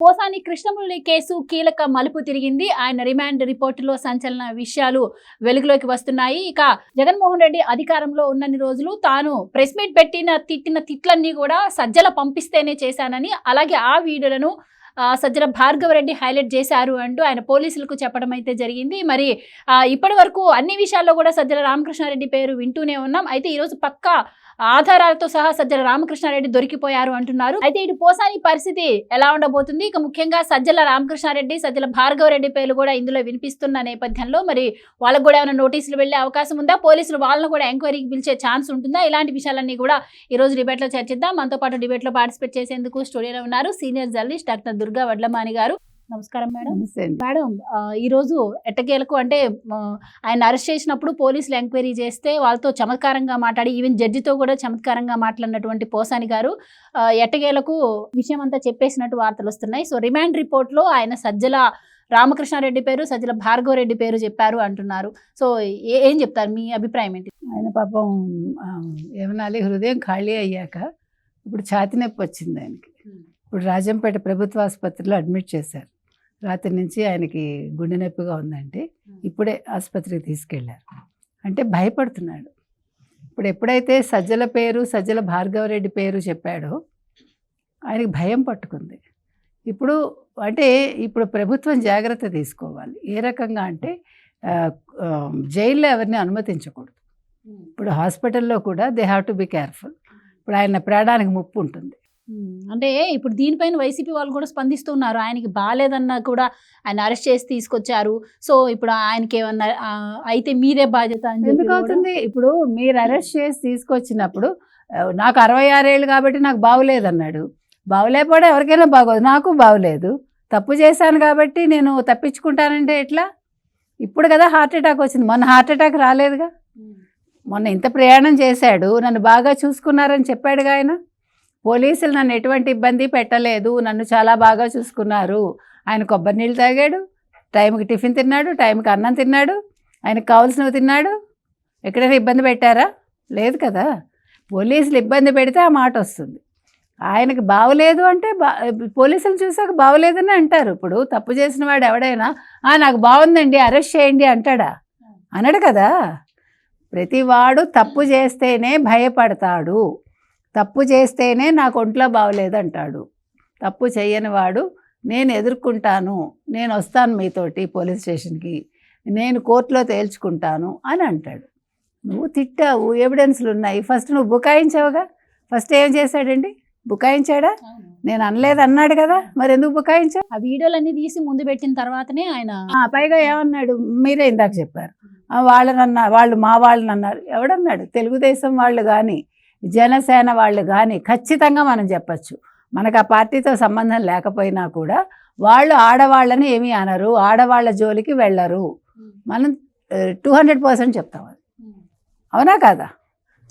Posani Krishna Murali case కీలక మలుపు తిరిగింది. ఆయన రిమాండ్ రిపోర్టులో సంచలన విషయాలు వెలుగులోకి వస్తున్నాయి. ఇక జగన్మోహన్ రెడ్డి అధికారంలో ఉన్నన్ని రోజులు తాను ప్రెస్ మీట్ పెట్టిన తిట్టిన తిట్లన్నీ కూడా సజ్జల పంపిస్తేనే చేశానని అలాగే ఆ వీడియోలను సజ్జల సజ్జల భార్గవరెడ్డి హైలైట్ చేశారు అంటూ ఆయన పోలీసులకు చెప్పడం అయితే జరిగింది. మరి ఇప్పటి వరకు అన్ని విషయాల్లో కూడా సజ్జల రామకృష్ణారెడ్డి పేరు వింటూనే ఉన్నాం. అయితే ఈరోజు పక్కా ఆధారాలతో సహా సజ్జల రామకృష్ణారెడ్డి దొరికిపోయారు అంటున్నారు. అయితే ఇటు పోసాని పరిస్థితి ఎలా ఉండబోతుంది? ఇక ముఖ్యంగా సజ్జల రామకృష్ణారెడ్డి సజ్జల భార్గవరెడ్డి పేర్లు కూడా ఇందులో వినిపిస్తున్న నేపథ్యంలో మరి వాళ్ళకు కూడా ఏమైనా నోటీసులు వెళ్ళే అవకాశం ఉందా? పోలీసులు వాళ్ళను కూడా ఎంక్వైరీకి పిలిచే ఛాన్స్ ఉంటుందా? ఇలాంటి విషయాలన్నీ కూడా ఈ రోజు డిబేట్లో చర్చిద్దాం. మనతో పాటు డిబేట్లో పార్టిసిపేట్ చేసేందుకు స్టూడియోలో ఉన్నారు senior journalist doctor Durga Vadlamani గారు. నమస్కారం మేడం. మేడం ఈరోజు ఎట్టకేలకు అంటే ఆయన అరెస్ట్ చేసినప్పుడు పోలీసులు ఎంక్వైరీ చేస్తే వాళ్ళతో చమత్కారంగా మాట్లాడి ఈవెన్ జడ్జితో కూడా చమత్కారంగా మాట్లాడినటువంటి పోసాని గారు ఎట్టకేలకు విషయం అంతా చెప్పేసినట్టు వార్తలు వస్తున్నాయి. సో రిమాండ్ రిపోర్ట్లో ఆయన సజ్జల రామకృష్ణారెడ్డి పేరు సజ్జల భార్గవరెడ్డి పేరు చెప్పారు అంటున్నారు. సో ఏ- ఏం చెప్తారు? మీ అభిప్రాయం ఏంటి? ఆయన పాపం ఏమనాలి? హృదయం ఖాళీ అయ్యాక ఇప్పుడు ఛాతి నొప్పి వచ్చింది ఆయనకి. ఇప్పుడు రాజంపేట ప్రభుత్వ ఆసుపత్రిలో అడ్మిట్ చేశారు. రాత్రి నుంచి ఆయనకి గుండె నొప్పిగా ఉందంటే ఇప్పుడే ఆసుపత్రికి తీసుకెళ్ళారు అంటే భయపడుతున్నాడు. ఇప్పుడు ఎప్పుడైతే సజ్జల పేరు సజ్జల భార్గవరెడ్డి పేరు చెప్పాడో ఆయనకి భయం పట్టుకుంది. ఇప్పుడు అంటే ఇప్పుడు ప్రభుత్వం జాగ్రత్త తీసుకోవాలి. ఏ రకంగా అంటే జైల్లో ఎవరిని అనుమతించకూడదు. ఇప్పుడు హాస్పిటల్లో కూడా they have to be careful. ఇప్పుడు ఆయన ప్రాణానికి ముప్పు ఉంటుంది. అంటే ఇప్పుడు దీనిపైన వైసీపీ వాళ్ళు కూడా స్పందిస్తున్నారు. ఆయనకి బాగాలేదన్నా కూడా ఆయన అరెస్ట్ చేసి తీసుకొచ్చారు. సో ఇప్పుడు ఆయనకి ఏమన్నా అయితే మీరే బాధ్యత అని చెప్పి ఎందుకు అవుతుంది? ఇప్పుడు మీరు అరెస్ట్ చేసి తీసుకొచ్చినప్పుడు నాకు అరవై ఆరేళ్ళు కాబట్టి నాకు బాగులేదన్నాడు బాగులేకపోతే ఎవరికైనా బాగోదు. నాకు బాగులేదు తప్పు చేశాను కాబట్టి నేను తప్పించుకుంటానంటే ఎట్లా? ఇప్పుడు కదా హార్ట్ అటాక్ వచ్చింది. మొన్న హార్ట్ అటాక్ రాలేదుగా? మొన్న ఇంత ప్రయాణం చేశాడు. నన్ను బాగా చూసుకున్నారని చెప్పాడుగా ఆయన? పోలీసులు నన్ను ఎటువంటి ఇబ్బంది పెట్టలేదు. నన్ను చాలా బాగా చూసుకున్నారు. ఆయన కొబ్బరి నీళ్ళు తాగాడు. టైంకి టిఫిన్ తిన్నాడు. టైంకి అన్నం తిన్నాడు. ఆయనకు కావాల్సినవి తిన్నాడు. ఎక్కడైనా ఇబ్బంది పెట్టారా? లేదు కదా. పోలీసులు ఇబ్బంది పెడితే ఆ మాట వస్తుంది. ఆయనకి బాగలేదు అంటే బా పోలీసులు చూసాక బాగలేదని అంటారు. ఇప్పుడు తప్పు చేసిన వాడు ఎవడైనా "ఆ, నాకు బాగుందండి అరెస్ట్ చేయండి అంటాడా? అనడు కదా. ప్రతివాడు తప్పు చేస్తేనే భయపడతాడు. తప్పు చేస్తేనే నాకు ఒంట్లో బాగలేదు అంటాడు తప్పు చేయని వాడు నేను ఎదుర్కొంటాను నేను వస్తాను మీతోటి పోలీస్ స్టేషన్కి నేను కోర్టులో తేల్చుకుంటాను అని అంటాడు. నువ్వు తిట్టావు ఎవిడెన్స్లు ఉన్నాయి ఫస్ట్ నువ్వు బుకాయించావుగా? ఫస్ట్ ఏం చేశాడండి? బుకాయించాడా? నేను అనలేదు అన్నాడు కదా మరి ఎందుకు బుకాయించావు? ఆ వీడియోలన్నీ తీసి ముందు పెట్టిన తర్వాతనే ఆయన పైగా ఏమన్నాడు మీరే ఇందాక చెప్పారు. ఆ, వాళ్ళనన్నా వాళ్ళు మా వాళ్ళని అన్నారు ఎవడన్నాడు? తెలుగుదేశం వాళ్ళు కానీ జనసేన వాళ్ళు కానీ ఖచ్చితంగా మనం చెప్పచ్చు. మనకు ఆ పార్టీతో సంబంధం లేకపోయినా కూడా వాళ్ళు ఆడవాళ్ళని ఏమీ అనరు ఆడవాళ్ళ జోలికి వెళ్ళరు. మనం టూ హండ్రెడ్ పర్సెంట్ చెప్తాం అది. అవునా కాదా?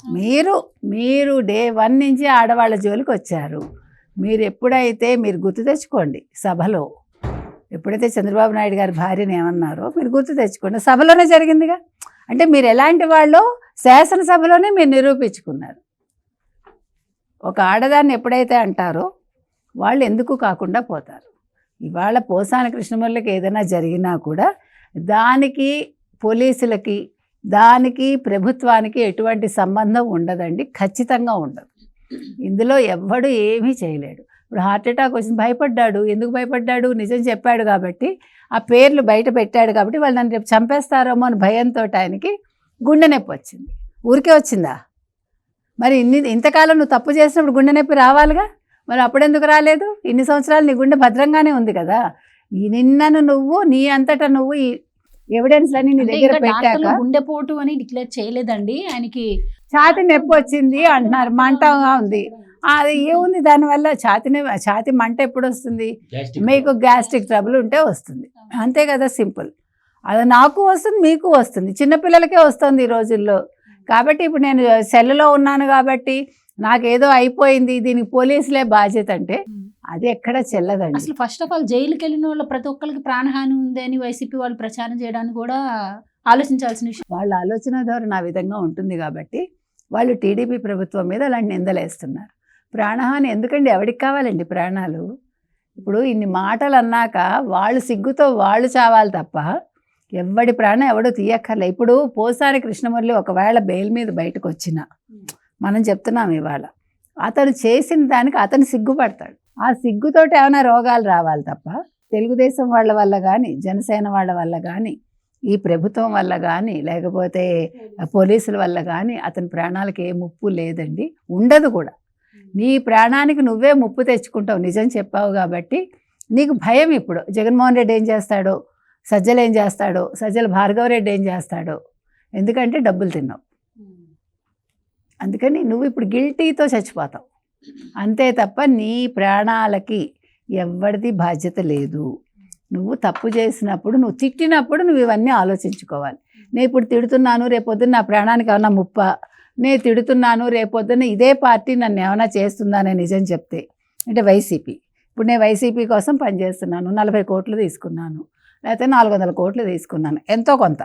మీరు మీరు డే వన్ నుంచి ఆడవాళ్ళ జోలికి వచ్చారు. మీరు ఎప్పుడైతే మీరు గుర్తు తెచ్చుకోండి సభలో. ఎప్పుడైతే చంద్రబాబు నాయుడు గారి భార్యని ఏమన్నారో మీరు గుర్తు తెచ్చుకోండి. సభలోనే జరిగిందిగా. అంటే మీరు ఎలాంటి వాళ్ళు శాసనసభలోనే మీరు నిరూపించుకున్నారు. ఒక ఆడదాన్ని ఎప్పుడైతే అంటారో వాళ్ళు ఎందుకు కాకుండా పోతారు. ఇవాళ పోసాన కృష్ణమురళికి ఏదైనా జరిగినా కూడా దానికి పోలీసులకి దానికి ప్రభుత్వానికి ఎటువంటి సంబంధం ఉండదండి ఖచ్చితంగా ఉండదు. ఇందులో ఎవ్వడు ఏమీ చేయలేడు. ఇప్పుడు హార్ట్ అటాక్ వచ్చింది భయపడ్డాడు. ఎందుకు భయపడ్డాడు? నిజం చెప్పాడు కాబట్టి ఆ పేర్లు బయట పెట్టాడు కాబట్టి వాళ్ళు నన్ను రేపు చంపేస్తారేమో అని భయంతో ఆయనకి గుండె నొప్పి వచ్చింది. ఊరికే వచ్చిందా? మరి ఇన్ని ఇంతకాలం నువ్వు తప్పు చేసినప్పుడు గుండె నొప్పి రావాలిగా? మరి అప్పుడెందుకు రాలేదు? ఇన్ని సంవత్సరాలు నీ గుండె భద్రంగానే ఉంది కదా. ఈ నిన్నను నువ్వు నీ అంతటా నువ్వు ఈ ఎవిడెన్స్లన్నీ నీ అంటే దగ్గర పెట్టాక గుండెపోటు అని డిక్లేర్ చేయలేదండి. ఆయనకి ఛాతి నొప్పి వచ్చింది అంటున్నారు మంటగా ఉంది. అది ఏముంది? దానివల్ల ఛాతి ఛాతి మంట ఎప్పుడు వస్తుంది మీకు గ్యాస్ట్రిక్ ట్రబుల్ ఉంటే వస్తుంది. అంతే కదా సింపుల్. అది నాకు వస్తుంది మీకు వస్తుంది. చిన్నపిల్లలకే వస్తుంది ఈ రోజుల్లో. కాబట్టి ఇప్పుడు నేను సెల్లో ఉన్నాను కాబట్టి నాకేదో అయిపోయింది దీనికి పోలీసులే బాధ్యత అంటే అది ఎక్కడ చెల్లదండి. అసలు ఫస్ట్ ఆఫ్ ఆల్ జైలుకి వెళ్ళిన వాళ్ళ ప్రతి ఒక్కరికి ప్రాణహాని ఉంది అని వైసీపీ వాళ్ళు ప్రచారం చేయడానికి కూడా ఆలోచించాల్సిన విషయం. వాళ్ళ ఆలోచన ధోరణి ఆ విధంగా ఉంటుంది కాబట్టి వాళ్ళు టీడీపీ ప్రభుత్వం మీద అలాంటి నిందలేస్తున్నారు. ప్రాణహాని ఎందుకండి? ఎవరికి కావాలండి ప్రాణాలు? ఇప్పుడు ఇన్ని మాటలు అన్నాక వాళ్ళు సిగ్గుతో వాళ్ళు చావాలి తప్ప ఎవడి ప్రాణం ఎవడు తీయక్కర్లే. ఇప్పుడు పోసారి కృష్ణమురళి ఒకవేళ బెయిల్ మీద బయటకు వచ్చిన మనం చెప్తున్నాం ఇవాళ అతను చేసిన దానికి అతను సిగ్గుపడతాడు. ఆ సిగ్గుతోటి ఏమైనా రోగాలు రావాలి తప్ప తెలుగుదేశం వాళ్ళ వల్ల కానీ జనసేన వాళ్ళ వల్ల కానీ ఈ ప్రభుత్వం వల్ల కానీ లేకపోతే పోలీసుల వల్ల కానీ అతని ప్రాణాలకు ఏ ముప్పు లేదండి. ఉండదు కూడా. నీ ప్రాణానికి నువ్వే ముప్పు తెచ్చుకుంటావు నిజం చెప్పావు కాబట్టి నీకు భయం ఇప్పుడు. జగన్మోహన్ రెడ్డి ఏం చేస్తాడో? సజ్జలు ఏం చేస్తాడో? సజ్జల భార్గవరెడ్డి ఏం చేస్తాడో? ఎందుకంటే డబ్బులు తిన్నావు అందుకని నువ్వు ఇప్పుడు గిల్టీతో చచ్చిపోతావు. అంతే తప్ప నీ ప్రాణాలకి ఎవరిది బాధ్యత లేదు. నువ్వు తప్పు చేసినప్పుడు నువ్వు తిట్టినప్పుడు నువ్వు ఇవన్నీ ఆలోచించుకోవాలి. నేను ఇప్పుడు తిడుతున్నాను రేపొద్దున నా ప్రాణానికి ఏమన్నా ముప్ప. నేను తిడుతున్నాను రేపొద్దున ఇదే పార్టీ నన్ను ఏమైనా చేస్తుందనే నిజం చెప్తే అంటే వైసీపీ. ఇప్పుడు నేను వైసీపీ కోసం పనిచేస్తున్నాను నలభై కోట్లు తీసుకున్నాను. లేకపోతే నాలుగు వందల కోట్లు తీసుకున్నాను. ఎంతో కొంత.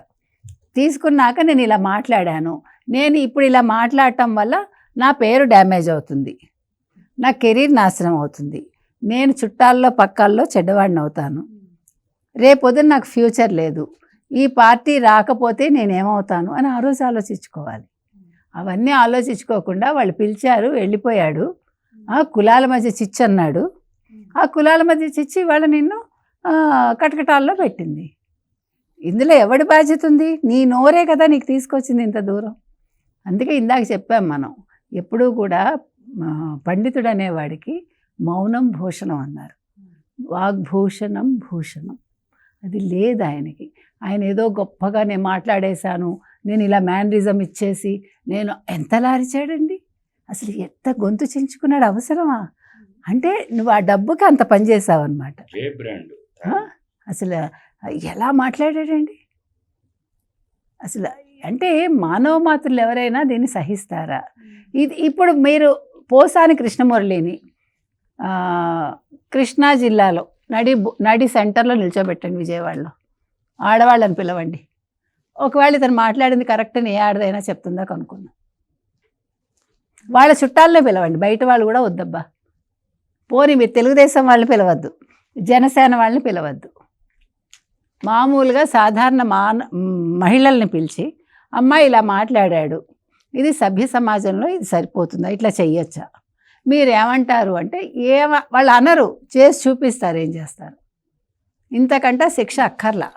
తీసుకున్నాక నేను ఇలా మాట్లాడాను. నేను ఇప్పుడు ఇలా మాట్లాడటం వల్ల నా పేరు డ్యామేజ్ అవుతుంది. నా కెరీర్ నాశనం అవుతుంది. నేను చుట్టాల్లో పక్కల్లో చెడ్డవాడిని అవుతాను. రేపొద్దున నాకు ఫ్యూచర్ లేదు. ఈ పార్టీ రాకపోతే నేనేమవుతాను అని ఆ రోజు ఆలోచించుకోవాలి. అవన్నీ ఆలోచించుకోకుండా వాళ్ళు పిలిచారు వెళ్ళిపోయాడు. ఆ కులాల మధ్య చిచ్చు అన్నాడు. ఆ కులాల మధ్య చిచ్చి వాళ్ళు నిన్ను కటకటాల్లో పెట్టింది. ఇందులో ఎవడి బాధ్యత ఉంది? నీ నోరే కదా నీకు తీసుకొచ్చింది ఇంత దూరం. అందుకే ఇందాక చెప్పాం మనం ఎప్పుడూ కూడా పండితుడు అనేవాడికి మౌనం భూషణం అన్నారు. వాగ్భూషణం భూషణం. అది లేదు ఆయనకి. ఆయన ఏదో గొప్పగా నేను మాట్లాడేశాను నేను ఇలా మ్యానరిజం ఇచ్చేసి నేను ఎంతలా అరిచాడండి అసలు ఎంత గొంతు చించుకున్నాడు అవసరమా? అంటే నువ్వు ఆ డబ్బుకి అంత పనిచేసావు అనమాట ఏ బ్రాండ్? అసలు ఎలా మాట్లాడాడండి? అసలు అంటే మానవ మాతృలు ఎవరైనా దీన్ని సహిస్తారా? ఇది ఇప్పుడు మీరు పోసాని కృష్ణమురళిని కృష్ణా జిల్లాలో నడి నడి సెంటర్లో నిల్చోబెట్టండి విజయవాడలో. ఆడవాళ్ళని పిలవండి. ఒకవేళ ఇతను మాట్లాడింది కరెక్ట్ అని ఏ ఆడదైనా చెప్తుందా కనుక్కున్నా వాళ్ళ చుట్టాలనే పిలవండి. బయట వాళ్ళు కూడా వద్దబ్బా. పోనీ మీరు తెలుగుదేశం వాళ్ళని పిలవద్దు. జనసేన వాళ్ళని పిలవద్దు. మామూలుగా సాధారణ మాన మహిళల్ని పిలిచి అమ్మాయి ఇలా మాట్లాడాడు. ఇది సభ్య సమాజంలో ఇది సరిపోతుందా? ఇట్లా చెయ్యొచ్చా? మీరు ఏమంటారు అంటే ఏ వాళ్ళు అనరు. చేసి చూపిస్తారు ఏం చేస్తారు. ఇంతకంటే శిక్ష అక్కర్లా.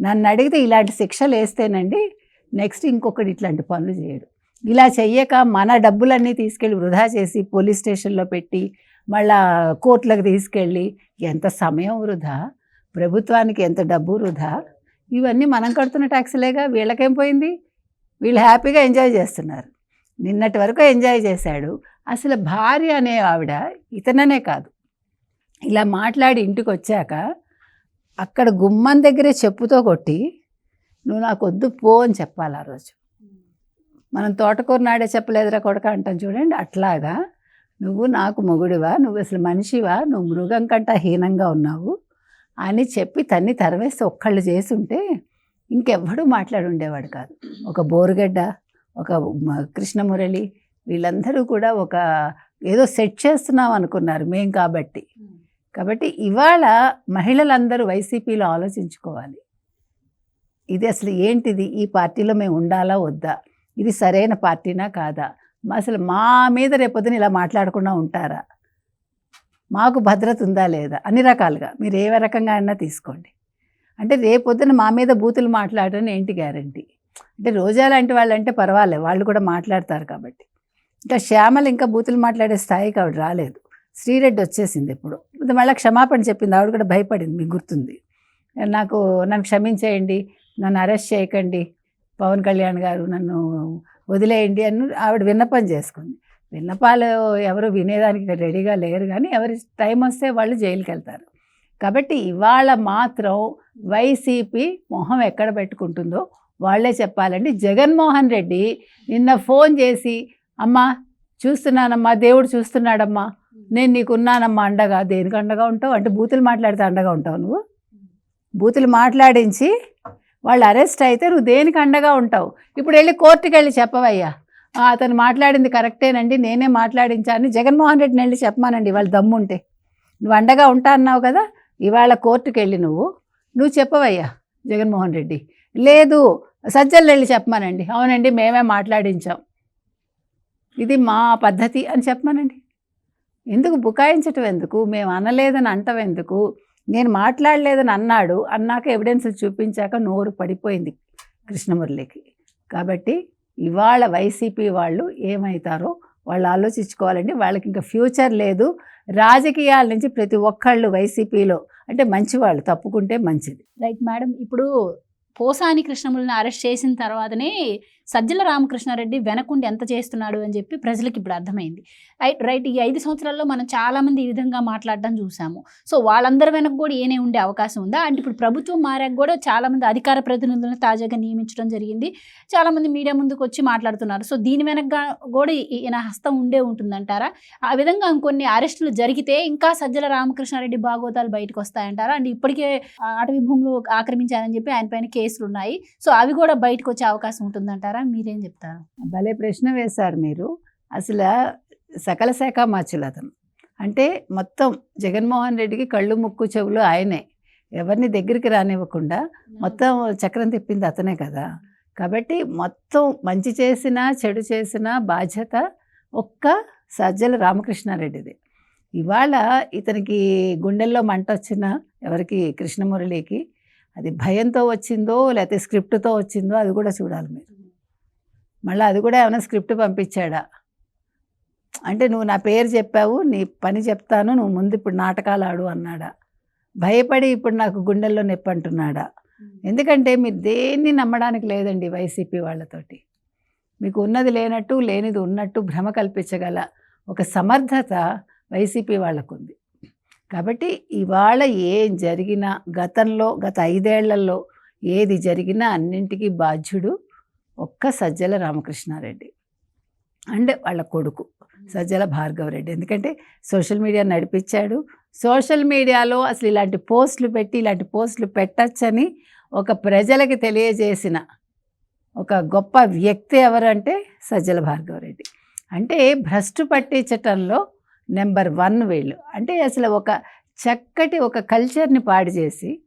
నన్ను అడిగితే ఇలాంటి శిక్షలు వేస్తేనండి నెక్స్ట్ ఇంకొకటి ఇట్లాంటి పనులు చేయడు. ఇలా చెయ్యక మన డబ్బులన్నీ తీసుకెళ్ళి వృధా చేసి పోలీస్ స్టేషన్లో పెట్టి మళ్ళా కోర్టులకు తీసుకెళ్ళి ఎంత సమయం వృధా? ప్రభుత్వానికి ఎంత డబ్బు వృధా? ఇవన్నీ మనం కడుతున్న ట్యాక్సులేగా వీళ్ళకేం పోయింది? వీళ్ళు హ్యాపీగా ఎంజాయ్ చేస్తున్నారు. నిన్నటి వరకు ఎంజాయ్ చేశాడు. అసలు భార్య అనే ఆవిడ ఇతననే కాదు. ఇలా మాట్లాడి ఇంటికి వచ్చాక అక్కడ గుమ్మం దగ్గరే చెప్పుతో కొట్టి నువ్వు నాకు వద్దు పో అని చెప్పాలి ఆ రోజు. మనం తోటకూర నాడే చెప్పలేదురా కొడక అంటాం చూడండి అట్లాగా నువ్వు నాకు మొగుడివా? నువ్వు అసలు మనిషివా? నువ్వు మృగం కంట హీనంగా ఉన్నావు అని చెప్పి తన్ని తరవేసి ఒక్కళ్ళు చేసుంటే ఇంకెవ్వడూ మాట్లాడుండేవాడు కాదు. ఒక బోరుగడ్డ ఒక కృష్ణమురళి వీళ్ళందరూ కూడా ఒక ఏదో సెట్ చేస్తున్నాం అనుకున్నారు మేం కాబట్టి. కాబట్టి ఇవాళ మహిళలందరూ వైసీపీలో ఆలోచించుకోవాలి. ఇది అసలు ఏంటిది? ఈ పార్టీలో మేము ఉండాలా? వద్దా? ఇది సరైన పార్టీనా? కాదా? అసలు మా మీద రేపొద్దున ఇలా మాట్లాడకుండా ఉంటారా? మాకు భద్రత ఉందా లేదా? అన్ని రకాలుగా. మీరు ఏ రకంగా అయినా తీసుకోండి. అంటే రేపొద్దున మా మీద బూతులు మాట్లాడడం ఏంటి గ్యారంటీ? అంటే రోజా లాంటి వాళ్ళు అంటే పర్వాలేదు వాళ్ళు కూడా మాట్లాడతారు కాబట్టి. ఇంకా శ్యామలు ఇంకా బూతులు మాట్లాడే స్థాయికి ఆవిడ రాలేదు. శ్రీరెడ్డి వచ్చేసింది ఇప్పుడు మళ్ళీ క్షమాపణ చెప్పింది. ఆవిడ కూడా భయపడింది. మీకు గుర్తుంది. నాకు నన్ను క్షమించేయండి. నన్ను అరెస్ట్ చేయకండి. పవన్ కళ్యాణ్ గారు నన్ను వదిలేయండి అని ఆవిడ విన్నపం చేసుకుంది. విన్నపాలు ఎవరు వినేదానికి రెడీగా లేరు కానీ ఎవరి టైం వస్తే వాళ్ళు జైలుకి వెళ్తారు కాబట్టి ఇవాళ మాత్రం వైసీపీ మొహం ఎక్కడ పెట్టుకుంటుందో వాళ్ళే చెప్పాలండి. జగన్మోహన్ రెడ్డి నిన్న ఫోన్ చేసి అమ్మా చూస్తున్నానమ్మా దేవుడు చూస్తున్నాడమ్మా నేను నీకున్నానమ్మా అండగా దేనికి అండగా ఉంటావు? అంటే బూతులు మాట్లాడితే అండగా ఉంటావు నువ్వు. బూతులు మాట్లాడించి వాళ్ళు అరెస్ట్ అయితే నువ్వు దేనికి అండగా ఉంటావు? ఇప్పుడు వెళ్ళి కోర్టుకి వెళ్ళి చెప్పవయ్యా అతను మాట్లాడింది కరెక్టేనండి నేనే మాట్లాడించాను జగన్మోహన్ రెడ్డిని వెళ్ళి చెప్పమానండి వాళ్ళ దమ్ముంటే. నువ్వు అండగా ఉంటా అన్నావు కదా ఇవాళ కోర్టుకు వెళ్ళి నువ్వు. నువ్వు చెప్పవయ్యా జగన్మోహన్ రెడ్డి. లేదు సజ్జలు వెళ్ళి చెప్పమానండి. అవునండి మేమే మాట్లాడించాం. ఇది మా పద్ధతి అని చెప్పమానండి. ఎందుకు బుకాయించటం ఎందుకు? మేము అనలేదని అంటం ఎందుకు? నేను మాట్లాడలేదని అన్నాడు. అన్నాక ఎవిడెన్స్ చూపించాక నోరు పడిపోయింది కృష్ణమురళికి. కాబట్టి ఇవాళ వైసీపీ వాళ్ళు ఏమవుతారో వాళ్ళు ఆలోచించుకోవాలండి. వాళ్ళకి ఇంకా ఫ్యూచర్ లేదు. రాజకీయాల నుంచి ప్రతి ఒక్కళ్ళు వైసీపీలో అంటే మంచివాళ్ళు తప్పుకుంటే మంచిది. రైట్ మేడం ఇప్పుడు పోసాని కృష్ణములను అరెస్ట్ చేసిన తర్వాతనే సజ్జల రామకృష్ణారెడ్డి వెనకుండి ఎంత చేస్తున్నాడు అని చెప్పి ప్రజలకు ఇప్పుడు అర్థమైంది. రైట్ రైట్ ఈ ఐదు సంవత్సరాల్లో మనం చాలామంది ఈ విధంగా మాట్లాడడం చూసాము. సో వాళ్ళందరి వెనక కూడా ఏనే ఉండే అవకాశం ఉందా? అంటే ఇప్పుడు ప్రభుత్వం మారాక కూడా చాలామంది అధికార ప్రతినిధులను తాజాగా నియమించడం జరిగింది. చాలామంది మీడియా ముందుకు వచ్చి మాట్లాడుతున్నారు. సో దీని వెనక కూడా ఈయన హస్తం ఉండే ఉంటుందంటారా? ఆ విధంగా ఇంకొన్ని అరెస్టులు జరిగితే ఇంకా సజ్జల రామకృష్ణారెడ్డి భాగోతాలు బయటకు వస్తాయంటారా? అంటే ఇప్పటికే అటవీ భూములు ఆక్రమించారని చెప్పి ఆయన పైన కేసులు ఉన్నాయి సో అవి కూడా బయటకు వచ్చే అవకాశం ఉంటుందంటారా? మీరేం చెప్తారు? భలే ప్రశ్న వేశారు మీరు. అసలు సకల శాఖ మార్చులు అతను. అంటే మొత్తం జగన్మోహన్ రెడ్డికి కళ్ళు ముక్కు చెవులు ఆయనే. ఎవరిని దగ్గరికి రానివ్వకుండా మొత్తం చక్రం తిప్పింది అతనే కదా. కాబట్టి మొత్తం మంచి చేసినా చెడు చేసినా బాధ్యత ఒక్క సజ్జల రామకృష్ణారెడ్డిది. ఇవాళ ఇతనికి గుండెల్లో మంట వచ్చిన ఎవరికి? కృష్ణమురళికి. అది భయంతో వచ్చిందో లేకపోతే స్క్రిప్ట్తో వచ్చిందో అది కూడా చూడాలి మీరు. మళ్ళీ అది కూడా ఏమైనా స్క్రిప్ట్ పంపించాడా? అంటే నువ్వు నా పేరు చెప్పావు నీ పని చెప్తాను నువ్వు ముందు ఇప్పుడు నాటకాలు ఆడు అన్నాడా? భయపడి ఇప్పుడు నాకు గుండెల్లో నొప్పి అంటున్నాడా? ఎందుకంటే మీరు దేన్ని నమ్మడానికి లేదండి వైసీపీ వాళ్ళతోటి. మీకు ఉన్నది లేనట్టు లేనిది ఉన్నట్టు భ్రమ కల్పించగల ఒక సమర్థత వైసీపీ వాళ్ళకు ఉంది కాబట్టి ఇవాళ ఏం జరిగినా గతంలో గత ఐదేళ్ళలో ఏది జరిగినా అన్నింటికీ బాధ్యుడు ఒక్క సజ్జల రామకృష్ణారెడ్డి. అండ్ వాళ్ళ కొడుకు సజ్జల భార్గవరెడ్డి. ఎందుకంటే సోషల్ మీడియా నడిపించాడు. సోషల్ మీడియాలో అసలు ఇలాంటి పోస్టులు పెట్టి ఇలాంటి పోస్టులు పెట్టచ్చని ఒక ప్రజలకి తెలియజేసిన ఒక గొప్ప వ్యక్తి ఎవరంటే సజ్జల భార్గవరెడ్డి. అంటే భ్రష్టు పట్టించటంలో నెంబర్ వన్ వీళ్ళు. అంటే అసలు ఒక చక్కటి ఒక కల్చర్ని పాడు చేసి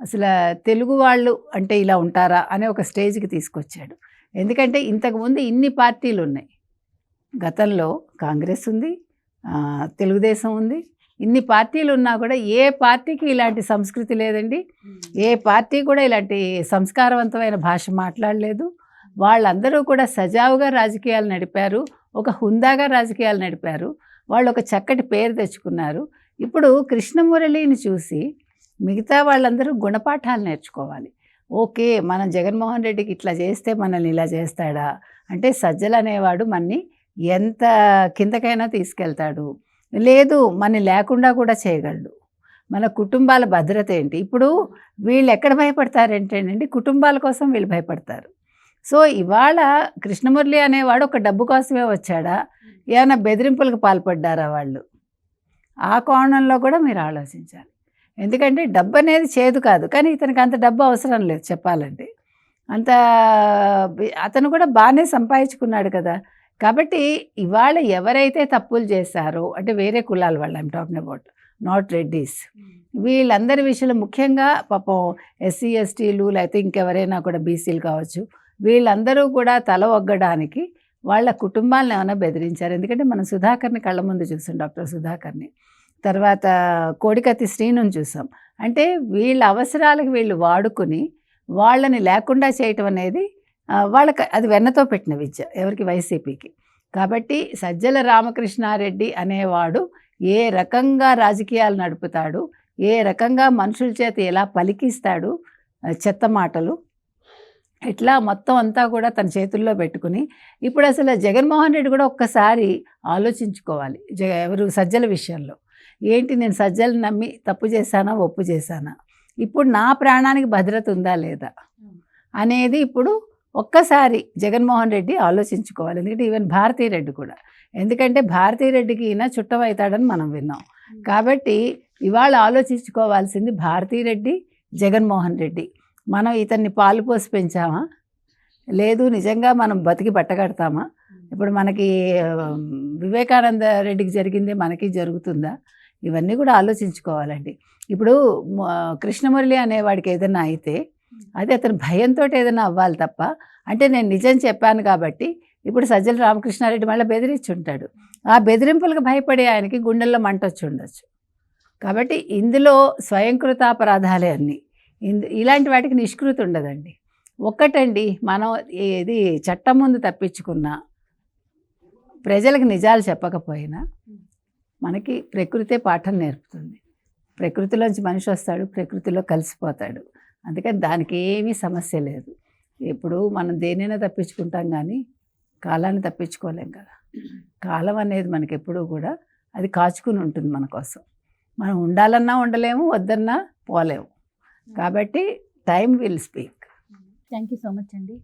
అసలు తెలుగు వాళ్ళు అంటే ఇలా ఉంటారా అనే ఒక స్టేజ్కి తీసుకొచ్చాడు. ఎందుకంటే ఇంతకుముందు ఇన్ని పార్టీలు ఉన్నాయి. గతంలో కాంగ్రెస్ ఉంది తెలుగుదేశం ఉంది. ఇన్ని పార్టీలు ఉన్నా కూడా ఏ పార్టీకి ఇలాంటి సంస్కృతి లేదండి. ఏ పార్టీ కూడా ఇలాంటి సంస్కారవంతమైన భాష మాట్లాడలేదు. వాళ్ళందరూ కూడా సజావుగా రాజకీయాలు నడిపారు ఒక హుందాగా రాజకీయాలు నడిపారు. వాళ్ళు ఒక చక్కటి పేరు తెచ్చుకున్నారు. ఇప్పుడు కృష్ణమురళిని చూసి మిగతా వాళ్ళందరూ గుణపాఠాలు నేర్చుకోవాలి. ఓకే మనం జగన్మోహన్ రెడ్డికి ఇట్లా చేస్తే మనల్ని ఇలా చేస్తాడా? అంటే సజ్జలు అనేవాడు మన్ని ఎంత కిందకైనా తీసుకెళ్తాడు. లేదు మన లేకుండా కూడా చేయగలడు. మన కుటుంబాల భద్రత ఏంటి? ఇప్పుడు వీళ్ళు ఎక్కడ భయపడతారంటేనండి కుటుంబాల కోసం వీళ్ళు భయపడతారు. సో ఇవాళ కృష్ణమురళి అనేవాడు ఒక డబ్బు కోసమే వచ్చాడా? ఏమైనా బెదిరింపులకు పాల్పడ్డారా వాళ్ళు? ఆ కోణంలో కూడా మీరు ఆలోచించాలి. ఎందుకంటే డబ్బు అనేది చేదు కాదు. కానీ ఇతనికి అంత డబ్బు అవసరం లేదు చెప్పాలంటే. అంత అతను కూడా బాగానే సంపాదించుకున్నాడు కదా. కాబట్టి ఇవాళ ఎవరైతే తప్పులు చేశారో అంటే వేరే కులాల వాళ్ళు I'm talking about not Reddys వీళ్ళందరి విషయంలో ముఖ్యంగా పాపం ఎస్సీ ఎస్టీలు లేకపోతే ఇంకెవరైనా కూడా బీసీలు కావచ్చు వీళ్ళందరూ కూడా తల ఒగ్గడానికి వాళ్ళ కుటుంబాలను ఏమైనా బెదిరించారు? ఎందుకంటే మనం సుధాకర్ని కళ్ళ ముందు చూసాం డాక్టర్ సుధాకర్ని. తర్వాత కోడికత్తి శ్రీను చూసాం. అంటే వీళ్ళ అవసరాలకు వీళ్ళు వాడుకుని వాళ్ళని లేకుండా చేయటం అనేది వాళ్ళకి అది వెన్నతో పెట్టిన విద్య ఎవరికి? వైసీపీకి. కాబట్టి సజ్జల రామకృష్ణారెడ్డి అనేవాడు ఏ రకంగా రాజకీయాలు నడుపుతాడు ఏ రకంగా మనుషుల చేత ఎలా పలికిస్తాడు చెత్త మాటలు ఇట్లా మొత్తం అంతా కూడా తన చేతుల్లో పెట్టుకుని ఇప్పుడు అసలు జగన్మోహన్ రెడ్డి కూడా ఒక్కసారి ఆలోచించుకోవాలి. జగ ఎవరు? సజ్జల విషయంలో. ఏంటి నేను సజ్జలు నమ్మి తప్పు చేశానా ఒప్పు చేశానా? ఇప్పుడు నా ప్రాణానికి భద్రత ఉందా లేదా? అనేది ఇప్పుడు ఒక్కసారి జగన్మోహన్ రెడ్డి ఆలోచించుకోవాలి. ఎందుకంటే ఈవెన్ భారతీ రెడ్డి కూడా. ఎందుకంటే భారతీ రెడ్డికి ఈయన చుట్టం అవుతాడని మనం విన్నాం. కాబట్టి ఇవాళ ఆలోచించుకోవాల్సింది భారతీ రెడ్డి జగన్మోహన్ రెడ్డి. మనం ఇతన్ని పాలు పోసి పెంచామా? లేదు నిజంగా మనం బతికి బట్టగడతామా? ఇప్పుడు మనకి వివేకానంద రెడ్డికి జరిగింది మనకి జరుగుతుందా? ఇవన్నీ కూడా ఆలోచించుకోవాలండి. ఇప్పుడు కృష్ణమురళి అనేవాడికి ఏదైనా అయితే అది అతని భయంతో ఏదైనా అవ్వాలి తప్ప అంటే నేను నిజం చెప్పాను కాబట్టి ఇప్పుడు సజ్జల రామకృష్ణారెడ్డి మళ్ళీ బెదిరించి ఉంటాడు ఆ బెదిరింపులకు భయపడే ఆయనకి గుండెల్లో మంట వచ్చి ఉండొచ్చు కాబట్టి ఇందులో స్వయంకృత అపరాధాలే అన్నీ. ఇందు ఇలాంటి వాటికి నిష్కృతి ఉండదండి. ఒక్కటండి మనం ఏది చట్టం ముందు తప్పించుకున్నా ప్రజలకు నిజాలు చెప్పకపోయినా మనకి ప్రకృతే పాఠం నేర్పుతుంది. ప్రకృతిలోంచి మనిషి వస్తాడు ప్రకృతిలో కలిసిపోతాడు. అందుకని దానికి ఏమీ సమస్య లేదు. ఇప్పుడు మనం దేనైనా తప్పించుకుంటాం కానీ కాలాన్ని తప్పించుకోలేం కదా. కాలం అనేది మనకి ఎప్పుడూ కూడా అది కాచుకుని ఉంటుంది మన కోసం. మనం ఉండాలన్నా ఉండలేము వద్దన్నా పోలేము. కాబట్టి time will speak thank you so much అండి.